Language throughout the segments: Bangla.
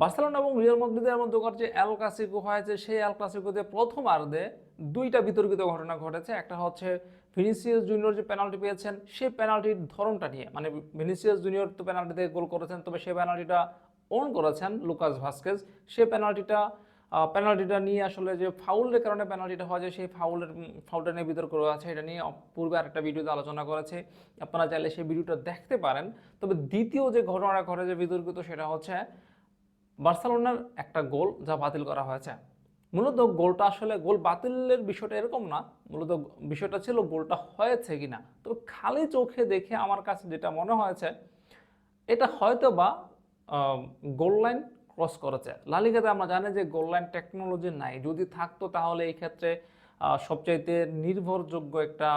বার্সেলোনা এবং রিয়াল মাদ্রিদের মধ্যে যে এল ক্লাসিকো হয়েছে, সেই এল ক্লাসিকোতে প্রথমার্ধে দুইটা বিতর্কিত ঘটনা ঘটেছে। একটা হচ্ছে ভিনিসিয়াস জুনিয়র যে পেনাল্টি পেয়েছেন সেই পেনাল্টির ধরনটা নিয়ে। মানে ভিনিসিয়াস জুনিয়র তো পেনাল্টিতে গোল করেছেন, তবে সেই পেনাল্টিটা অন করেছেন লুকাস ভাস্কেজ সেই পেনাল্টিটা পেনাল্টিটা নিয়ে আসলে যে ফাউলের কারণে পেনাল্টিটা হয় যে সেই ফাউলের ফাউলটা নিয়ে বিতর্ক আছে এটা নিয়ে পূর্বে আরেকটা ভিডিওতে আলোচনা করেছে। আপনারা চাইলে সেই ভিডিওটা দেখতে পারেন। তবে দ্বিতীয় যে ঘটনাটা ঘটে যে বিতর্কিত, সেটা হচ্ছে বার্সেলোনার একটা গোল যা বাতিল করা হয়েছে। মূলত গোলটা আসলে গোল বাতিলের বিষয়টা এরকম না, মূলত বিষয়টা ছিল গোলটা হয়েছে কি না তো খালি চোখে দেখে আমার কাছে যেটা মনে হয়েছে, এটা হয়তো বা গোল লাইন ক্রস করেছে। লালিগাতে আমরা জানি যে গোল লাইন টেকনোলজি নাই। যদি থাকতো তাহলে এই ক্ষেত্রে সবচাইতে নির্ভরযোগ্য একটা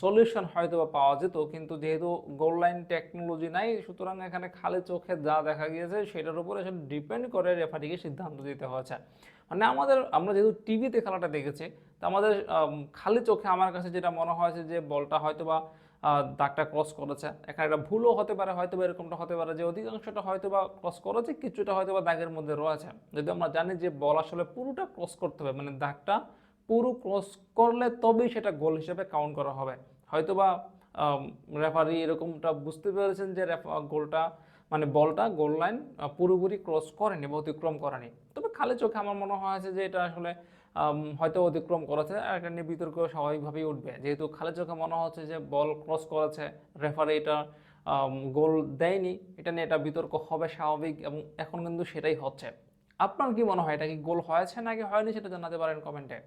সলিউশন হয়তো বা পাওয়া যেত, কিন্তু যেহেতু গোল লাইন টেকনোলজি নাই, সুতরাং এখানে খালি চোখে যা দেখা গিয়েছে, সেটার উপরে সেটা ডিপেন্ড করে রেফারিকে সিদ্ধান্ত দিতে হয়েছে। মানে আমাদের, আমরা যেহেতু টিভিতে খেলাটা দেখেছি, তো আমাদের খালি চোখে আমার কাছে যেটা মনে হয়েছে যে, বলটা হয়তো বা দাগটা ক্রস করেছে। এখানে একটা ভুলও হতে পারে হয়তো বা এরকমটা হতে পারে যে, অধিকাংশটা হয়তো বা ক্রস করেছে, কিছুটা হয়তো বা দাগের মধ্যে রয়েছে। যদি আমরা জানি যে, বল আসলে পুরোটা ক্রস করতে হবে মানে দাগটা পুরো ক্রস করলে তবেই সেটা গোল হিসেবে কাউন্ট করা হবে। হয়তো বা রেফারি এরকমটা বুঝতে পেরেছেন যে গোলটা মানে বলটা গোল লাইন পুরোপুরি ক্রস করেনি বা অতিক্রম করেনি। তবে খালি চোখে আমার মনে হয়েছে যে এটা আসলে হয়তো অতিক্রম করেছে, আর এটা নিয়ে বিতর্ক স্বাভাবিকভাবেই উঠবে। যেহেতু খালি চোখে মনে হচ্ছে যে বল ক্রস করেছে রেফারি এটা গোল দেয়নি, এটা নিয়ে এটা বিতর্ক হবে স্বাভাবিক এবং এখন কিন্তু সেটাই হচ্ছে। আপনার কি মনে হয়, এটা কি গোল হয়েছে নাকি হয়নি সেটা জানাতে পারেন কমেন্টে